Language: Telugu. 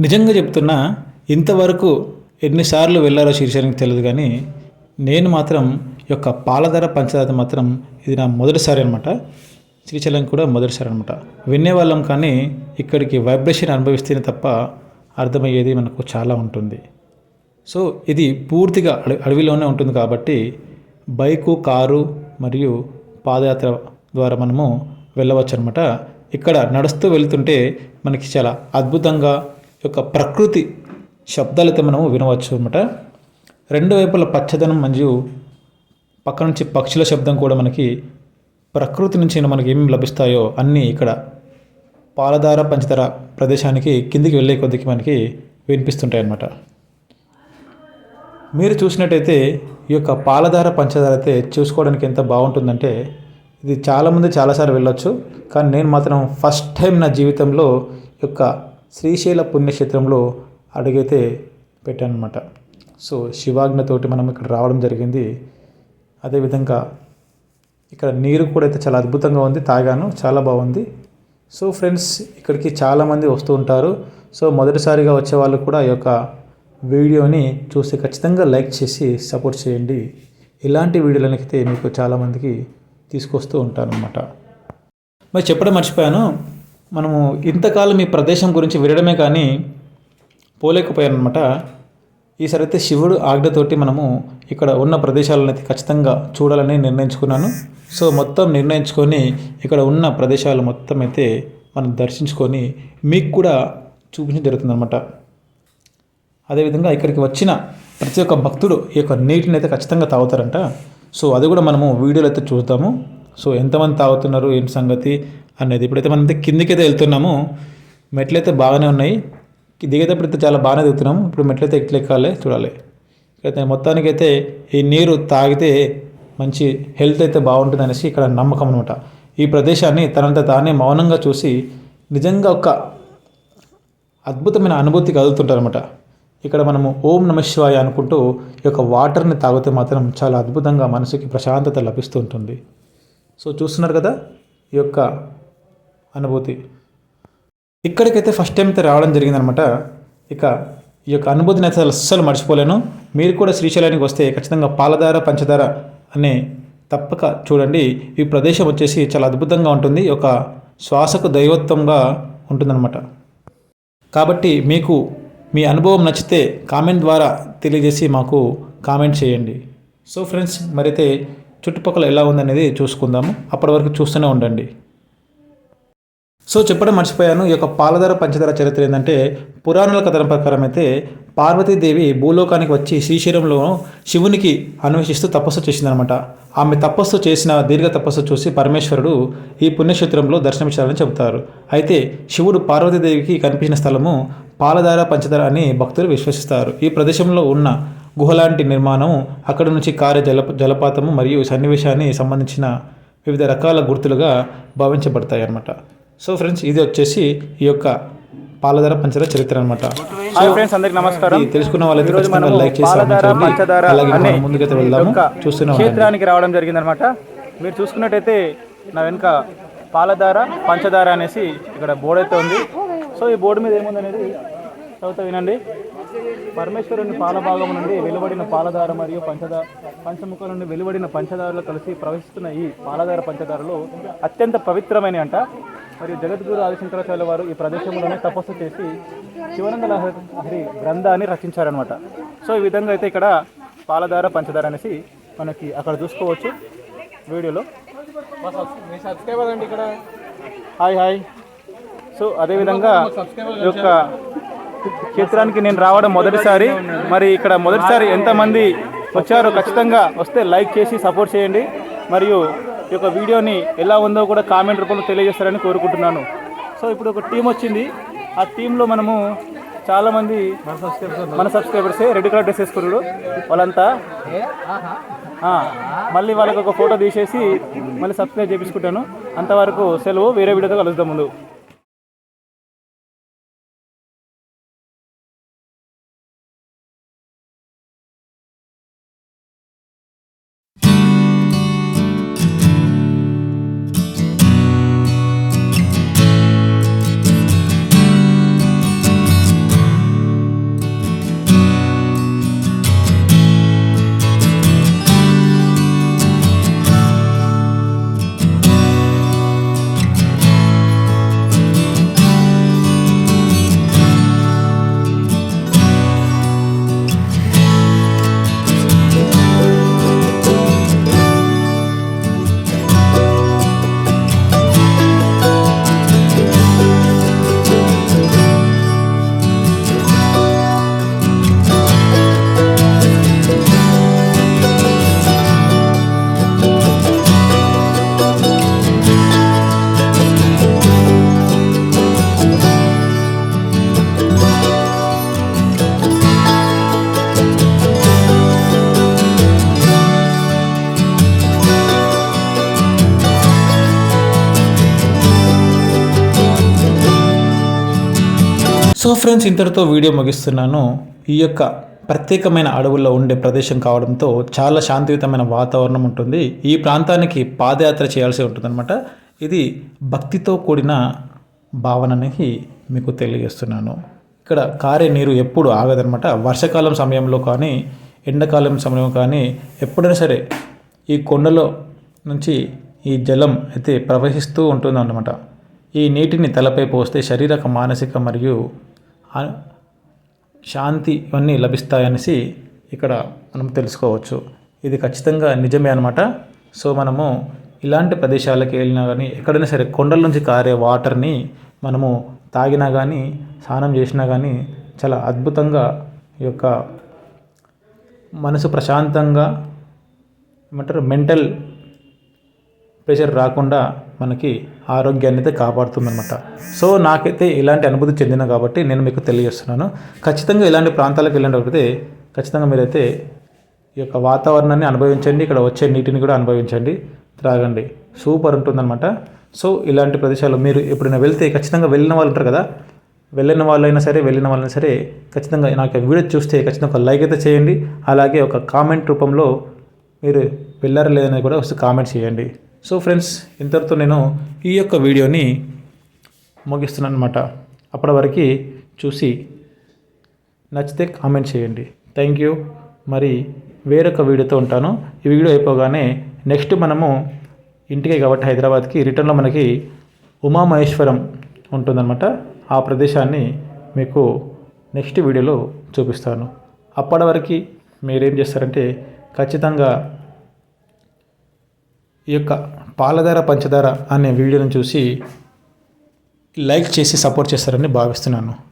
నిజంగా చెప్తున్నా ఇంతవరకు ఎన్నిసార్లు వెళ్ళారో శీర్షానికి తెలియదు కానీ నేను మాత్రం యొక్క పాలధర పంచదార మాత్రం ఇది నా మొదటిసారి అనమాట శ్రీశైలం కూడా మొదటిసారి అనమాట వినేవాళ్ళం కానీ ఇక్కడికి వైబ్రేషన్ అనుభవిస్తేనే తప్ప అర్థమయ్యేది మనకు చాలా ఉంటుంది. సో ఇది పూర్తిగా అడవి అడవిలోనే ఉంటుంది కాబట్టి బైకు కారు మరియు పాదయాత్ర ద్వారా మనము వెళ్ళవచ్చు అనమాట ఇక్కడ నడుస్తూ వెళ్తుంటే మనకి చాలా అద్భుతంగా యొక్క ప్రకృతి శబ్దాలైతే మనము వినవచ్చు అనమాట రెండు వైపుల పచ్చదనం మరియు పక్క నుంచి పక్షుల శబ్దం కూడా మనకి ప్రకృతి నుంచి మనకి ఏమేమి లభిస్తాయో అన్నీ ఇక్కడ పాలధార పంచదార ప్రదేశానికి కిందికి వెళ్ళే కొద్దికి మనకి వినిపిస్తుంటాయి అన్నమాట. మీరు చూసినట్టయితే ఈ యొక్క పాలధార పంచదార అయితే చూసుకోవడానికి ఎంత బాగుంటుందంటే ఇది చాలామంది చాలాసార్లు వెళ్ళొచ్చు. కానీ నేను మాత్రం ఫస్ట్ టైం నా జీవితంలో ఈ యొక్క శ్రీశైల పుణ్యక్షేత్రంలో అడుగైతే పెట్టాను అనమాట సో శివాజ్ఞతోటి మనం ఇక్కడ రావడం జరిగింది. అదేవిధంగా ఇక్కడ నీరు కూడా అయితే చాలా అద్భుతంగా ఉంది తాగాను చాలా బాగుంది. సో ఫ్రెండ్స్ ఇక్కడికి చాలామంది వస్తూ ఉంటారు. సో మొదటిసారిగా వచ్చే వాళ్ళు కూడా ఈ యొక్క వీడియోని చూసి ఖచ్చితంగా లైక్ చేసి సపోర్ట్ చేయండి. ఇలాంటి వీడియోలనైతే మీకు చాలామందికి తీసుకొస్తూ ఉంటాను అనమాట మరి చెప్పడం మర్చిపోయాను. మనము ఇంతకాలం ఈ ప్రదేశం గురించి వినడమే కానీ పోలేకపోయాను అనమాట ఈసారి అయితే శివుడు ఆజ్ఞతోటి మనము ఇక్కడ ఉన్న ప్రదేశాలను అయితే ఖచ్చితంగా చూడాలని నిర్ణయించుకున్నాను. సో మొత్తం నిర్ణయించుకొని ఇక్కడ ఉన్న ప్రదేశాలు మొత్తం అయితే మనం దర్శించుకొని మీకు కూడా చూపించడం జరుగుతుందన్నమాట. అదేవిధంగా ఇక్కడికి వచ్చిన ప్రతి ఒక్క భక్తుడు ఈ యొక్క నీటిని అయితే ఖచ్చితంగా తాగుతారంట. సో అది కూడా మనము వీడియోలో అయితే చూద్దాము. సో ఎంతమంది తాగుతున్నారు ఏంటి సంగతి అనేది. ఇప్పుడైతే మనం అయితే కిందికైతే వెళ్తున్నాము. మెట్లయితే బాగానే ఉన్నాయి. దిగేటప్పుడు అయితే చాలా బాగానే దిగుతున్నాము. ఇప్పుడు మెట్లయితే ఎట్లెక్కాలి చూడాలి. అయితే మొత్తానికైతే ఈ నీరు తాగితే మంచి హెల్త్ అయితే బాగుంటుంది అనేసి ఇక్కడ నమ్మకం అనమాట ఈ ప్రదేశాన్ని తనంత తానే మౌనంగా చూసి నిజంగా ఒక అద్భుతమైన అనుభూతి కదులుతుంటారనమాట ఇక్కడ మనము ఓం నమ శివాయ అనుకుంటూ ఈ యొక్క వాటర్ని తాగితే మాత్రం చాలా అద్భుతంగా మనసుకి ప్రశాంతత లభిస్తూ ఉంటుంది. సో చూస్తున్నారు కదా ఈ యొక్క అనుభూతి. ఇక్కడికైతే ఫస్ట్ టైం అయితే రావడం జరిగిందనమాట. ఇక ఈ యొక్క అనుభూతిని అయితే అస్సలు మర్చిపోలేను. మీరు కూడా శ్రీశైలానికి వస్తే ఖచ్చితంగా పాలధార పంచదార అనే తప్పక చూడండి. ఈ ప్రదేశం వచ్చేసి చాలా అద్భుతంగా ఉంటుంది. ఒక శ్వాసకు దైవత్వంగా ఉంటుందన్నమాట. కాబట్టి మీకు మీ అనుభవం నచ్చితే కామెంట్ ద్వారా తెలియజేసి మాకు కామెంట్ చేయండి. సో ఫ్రెండ్స్ మరైతే చుట్టుపక్కల ఎలా ఉందనేది చూసుకుందాము. అప్పటి వరకు చూస్తూనే ఉండండి. సో చెప్పడం మర్చిపోయాను ఈ యొక్క పాలధార పంచదార చరిత్ర ఏంటంటే పురాణాల కథన ప్రకారం అయితే పార్వతీదేవి భూలోకానికి వచ్చి శ్రీశైలంలో శివునికి అన్వేషిస్తూ తపస్సు చేసిందనమాట ఆమె తపస్సు చేసిన దీర్ఘ తపస్సు చూసి పరమేశ్వరుడు ఈ పుణ్యక్షేత్రంలో దర్శనమిచ్చారని చెబుతారు. అయితే శివుడు పార్వతీదేవికి కనిపించిన స్థలము పాలధార పంచదార అని భక్తులు విశ్వసిస్తారు. ఈ ప్రదేశంలో ఉన్న గుహలాంటి నిర్మాణం అక్కడ నుంచి కార్య జల జలపాతము మరియు సన్నివేశాన్ని సంబంధించిన వివిధ రకాల గుర్తులుగా భావించబడతాయి అన్నమాట సో ఫ్రెండ్స్ ఇది వచ్చేసి ఈ యొక్క పాలధార పంచదార చరిత్ర అనమాట ఫ్రెండ్స్ అందరికి నమస్కారం. తెలుసుకున్న వాళ్ళైతే ఖచ్చితంగా లైక్ చేసి అలాగే ముందుకైతే వెళ్దాము. యొక్క చూస్తూనే ఉండండి. క్షేత్రానికి రావడం జరిగిందనమాట మీరు చూసుకున్నట్టయితే నా వెనుక పాలధార పంచదార అనేసి ఇక్కడ బోర్డు అయితే ఉంది. సో ఈ బోర్డు మీద ఏముందనేది చదువుతా వినండి. పరమేశ్వరుని పాలభాగం నుండి వెలువడిన పాలధార మరియు పంచదార పంచముఖం నుండి వెలువడిన పంచదారలు కలిసి ప్రవహిస్తున్న ఈ పాలధార పంచదారలు అత్యంత పవిత్రమైన అంట మరియు జగద్గురు ఆదిశంకరాచార్య వారు ఈ ప్రదేశంలోనే తపస్సు చేసి శివనంద లహరి గ్రంథాన్ని రచించారనమాట సో ఈ విధంగా అయితే ఇక్కడ పాలధార పంచదార అనేసి మనకి అక్కడ చూసుకోవచ్చు వీడియోలో. ఇక్కడ హాయ్ హాయ్. సో అదేవిధంగా ఈ యొక్క క్షేత్రానికి నేను రావడం మొదటిసారి. మరి ఇక్కడ మొదటిసారి ఎంతమంది వచ్చారో ఖచ్చితంగా వస్తే లైక్ చేసి సపోర్ట్ చేయండి. మరియు ఈ యొక్క వీడియోని ఎలా ఉందో కూడా కామెంట్ రూపంలో తెలియజేస్తారని కోరుకుంటున్నాను. సో ఇప్పుడు ఒక టీం వచ్చింది. ఆ టీంలో మనము చాలామంది మన సబ్స్క్రైబర్సే రెడ్ కలర్ డ్రెస్ వేసుకున్నారు వాళ్ళంతా మళ్ళీ వాళ్ళకి ఒక ఫోటో తీసేసి మళ్ళీ సబ్స్క్రైబ్ చేపించుకుంటాను అంతవరకు సెలవు వేరే వీడియోతో కలుద్దాం ముందు. సో ఫ్రెండ్స్ ఇంతటితో వీడియో ముగిస్తున్నాను. ఈ యొక్క ప్రత్యేకమైన అడవుల్లో ఉండే ప్రదేశం కావడంతో చాలా శాంతియుతమైన వాతావరణం ఉంటుంది. ఈ ప్రాంతానికి పాదయాత్ర చేయాల్సి ఉంటుందన్నమాట. ఇది భక్తితో కూడిన భావనని మీకు తెలియజేస్తున్నాను. ఇక్కడ కారే నీరు ఎప్పుడు ఆగదనమాట వర్షాకాలం సమయంలో కానీ ఎండాకాలం సమయంలో కానీ ఎప్పుడైనా సరే ఈ కొండలో నుంచి ఈ జలం అయితే ప్రవహిస్తూ ఉంటుందన్నమాట. ఈ నీటిని తలపై పోస్తే శారీరక మానసిక మరియు శాంతి ఇవన్నీ లభిస్తాయనేసి ఇక్కడ మనం తెలుసుకోవచ్చు. ఇది ఖచ్చితంగా నిజమే అనమాట సో మనము ఇలాంటి ప్రదేశాలకు వెళ్ళినా కానీ ఎక్కడైనా సరే కొండల నుంచి కారే వాటర్ని మనము తాగినా కానీ స్నానం చేసినా కానీ చాలా అద్భుతంగా ఈ యొక్క మనసు ప్రశాంతంగా ఏమంటారు మెంటల్ ప్రెషర్ రాకుండా మనకి ఆరోగ్యాన్ని అయితే కాపాడుతుందన్నమాట. సో నాకైతే ఇలాంటి అనుభూతి చెందిన కాబట్టి నేను మీకు తెలియజేస్తున్నాను. ఖచ్చితంగా ఇలాంటి ప్రాంతాలకు వెళ్ళినప్పుడు ఖచ్చితంగా మీరైతే ఈ యొక్క వాతావరణాన్ని అనుభవించండి ఇక్కడ వచ్చే నీటిని కూడా అనుభవించండి త్రాగండి. సూపర్ ఉంటుందన్నమాట. సో ఇలాంటి ప్రదేశాలు మీరు ఎప్పుడైనా వెళ్తే ఖచ్చితంగా వెళ్ళిన వాళ్ళు ఉంటారు కదా వెళ్ళిన వాళ్ళైనా సరే వెళ్ళిన వాళ్ళైనా సరే ఖచ్చితంగా నాకు వీడియో చూస్తే ఖచ్చితంగా ఒక లైక్ అయితే చేయండి అలాగే ఒక కామెంట్ రూపంలో మీరు వెళ్ళారా లేదని కూడా వస్తే కామెంట్ చేయండి. సో ఫ్రెండ్స్ ఇంతటితో నేను ఈ యొక్క వీడియోని ముగిస్తున్నాను అనమాట అప్పటి వరకు చూసి నచ్చితే కామెంట్ చేయండి. థ్యాంక్ యూ మరి వేరొక వీడియోతో ఉంటాను. ఈ వీడియో అయిపోగానే నెక్స్ట్ మనము ఇంటికే కాబట్టి హైదరాబాద్కి రిటర్న్లో మనకి ఉమామహేశ్వరం ఉంటుందన్నమాట. ఆ ప్రదేశాన్ని మీకు నెక్స్ట్ వీడియోలో చూపిస్తాను. అప్పటి వరకు మీరేం చేస్తారంటే ఖచ్చితంగా ఈ యొక్క పాలధార పంచదార అనే వీడియోను చూసి లైక్ చేసి సపోర్ట్ చేస్తారని భావిస్తున్నాను.